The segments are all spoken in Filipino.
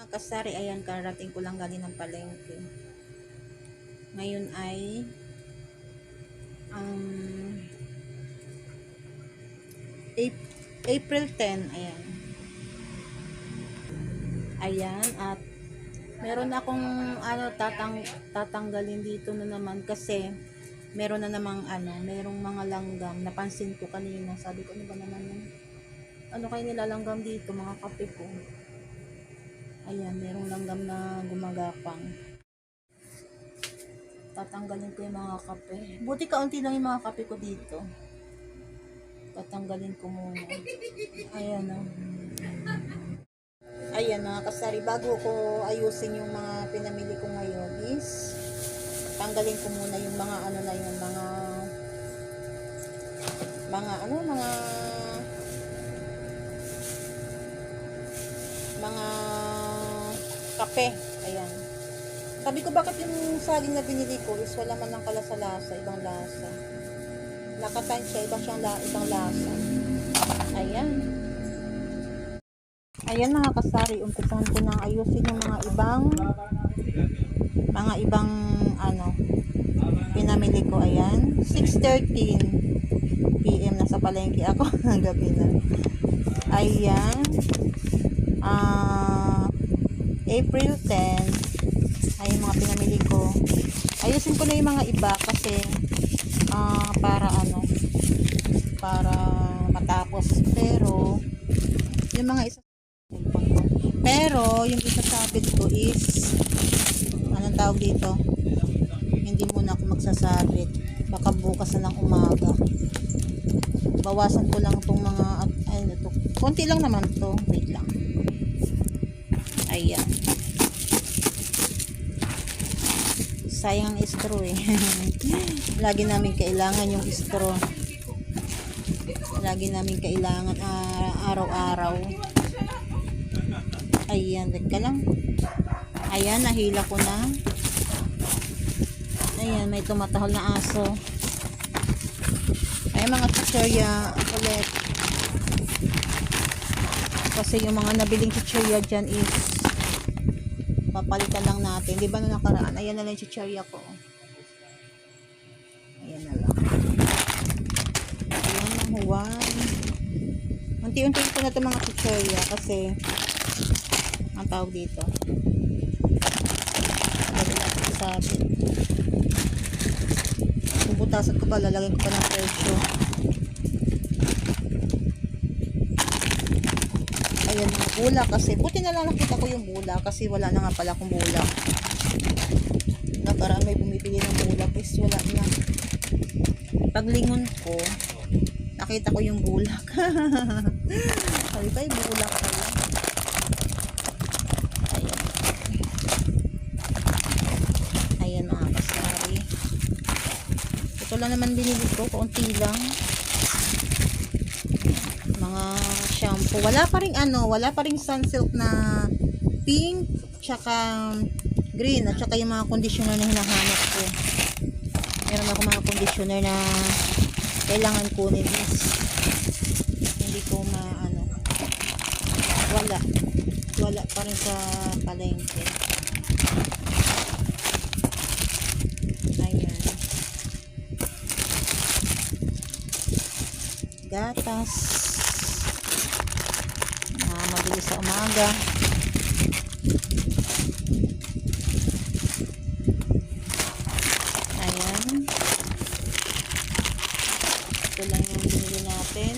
Mga kasari, ayan, karating ko lang galing ng palengke. Ngayon ay um, Ap- April 10, ayan. Ayan, at meron akong ano, tatang, tatanggalin dito na naman kasi meron na namang ano, merong mga langgam. Napansin ko kanina, sabi ko, ano ba naman yun? Ano kayo nilalanggam dito, mga kape ko? Ayan, merong langgam na gumagapang. Tatanggalin ko yung mga kape. Buti kaunti lang yung mga kape ko dito. Tatanggalin ko muna. Ayan o. Ayan mga kasari, bago ko ayusin yung mga pinamili ko ngayon is tanggalin ko muna yung mga ano na yun, mga mga ano, mga mga kape. Ayan. Sabi ko bakit yung saging na binili ko is wala man ng kalasa-lasa, ibang lasa. Nakatansya, iba siyang la, ibang lasa. Ayan. Ayan mga kasari, umpisahan ko nang ayusin yung mga ibang mga ibang ano pinamili ko. Ayan. 6.13 PM nasa palengke ako ng gabi na. Ayan. April 10 ay yung mga pinamili ko. Ayusin ko na yung mga iba kasi ah para ano para matapos. Pero yung mga isa pero yung isa sabit ko is anong tawag dito? Hindi muna ako magsasabit. Baka bukas na lang umaga. Bawasan ko lang itong mga ano to? Konti lang naman to. Wait lang ayan. Sayang ang straw eh. Lagi namin kailangan yung straw. Lagi namin kailangan ah, araw-araw. Ayan ka lang. Ayan nahila ko na. Ayan may tumatahol na aso. Ay mga chichirya ulit. Kasi yung mga nabiling chichirya dyan is papalitan lang natin. Di ba na nakaraan ayan na lang yung chichirya ko. Ayan na lang. Ayan ang huwag. Unti-unti ko na ito mga chichirya kasi ang tawag dito. Natin sabit bubutasan ko pa lalagyan ko pa ng presyo ayan bula kasi buti na lang nakita ko yung bula kasi wala na nga pala akong bula. Nakaraan may bumibili ng bula pues wala na. Paglingon ko nakita ko yung bulak sabi pa yung bulak pala. Ayan. Ayan mga kasari. Ito lang naman binili ko kaunti lang. Mga shampoo. Wala pa rin ano wala pa rin sunsilk na pink tsaka green at tsaka yung mga conditioner na hinahanap ko. Meron ako mga conditioner na kailangan kunin is hindi ko maano wala. Wala pa rin sa palengke. Gatas sa umaga. Ayan. Ito lang yung binili natin.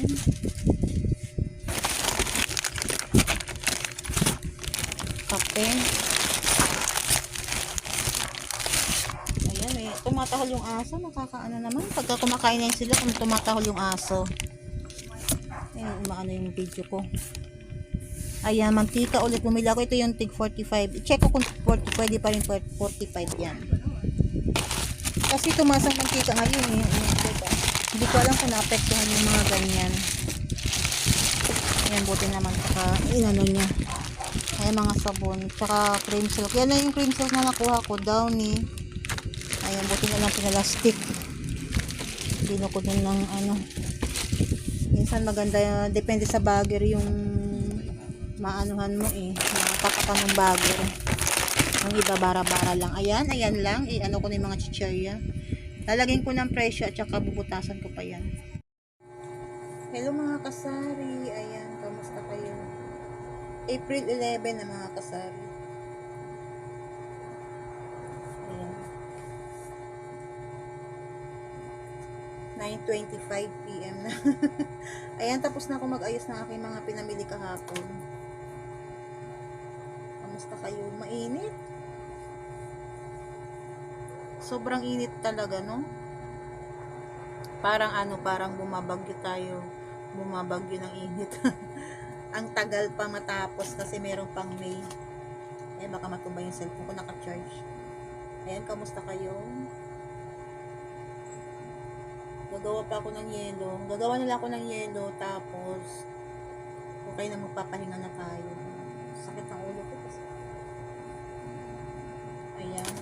Kape. Ayan eh. Tumatahol yung aso. Nakakaano naman. Pagka kumakain na sila kung tumatahol yung aso. Ayun umaano yung video ko ayan mantika ulit bumili ako. Ito yung tig 45 i-check ko kung 40, pwede pa rin 45 yan. Kasi tumaas ang mantika ngayon eh. Diba? hindi ko alam kung naapektuhan yung mga ganyan. Ayan buti naman saka inano niya. Ayan mga sabon saka cream silk. Yan na yung cream silk na nakuha ko downy. Ayan buti na lang pinalastik. Binukod na ng ano. Minsan maganda depende sa bagger yung maanuhan mo eh mga nagtataka ng bago. Ang iba bara-bara lang. Ayan, ayan lang. I ano ko na yung mga chichirya. Lalagyan ko ng presyo at saka bubutasan ko pa yan. Hello mga kasari. Ayan, kamusta kayo? April 11 na mga kasari. Ayan. 9.25 p.m. na. Ayan, tapos na ako mag-ayos ng aking mga pinamili kahapon. Kamusta kayo? Mainit? Sobrang init talaga, no? Parang ano, parang bumabagyo tayo. Bumabagyo ng init. Ang tagal pa matapos kasi meron pang May. Eh, baka matumba yung cellphone ko naka-charge. Ayan, kamusta kayo? Gagawa pa ako ng yelo. Gagawa nila ako ng yelo, tapos okay na magpapahinga na tayo. Sakit ang ulo ko kasi. Ayan.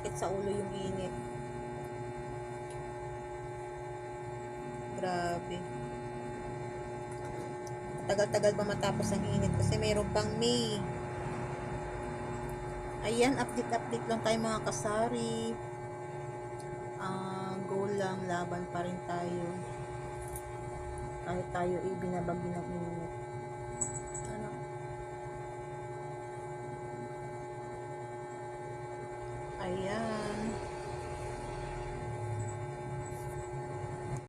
Sakit sa ulo yung init. Grabe. Tagal-tagal pa matapos ang init kasi mayroon pang May. Ayan, update-update lang tayo mga kasari. Ah, goal lang, laban pa rin tayo. Kahit tayo ibinabagi ng init. Yeah.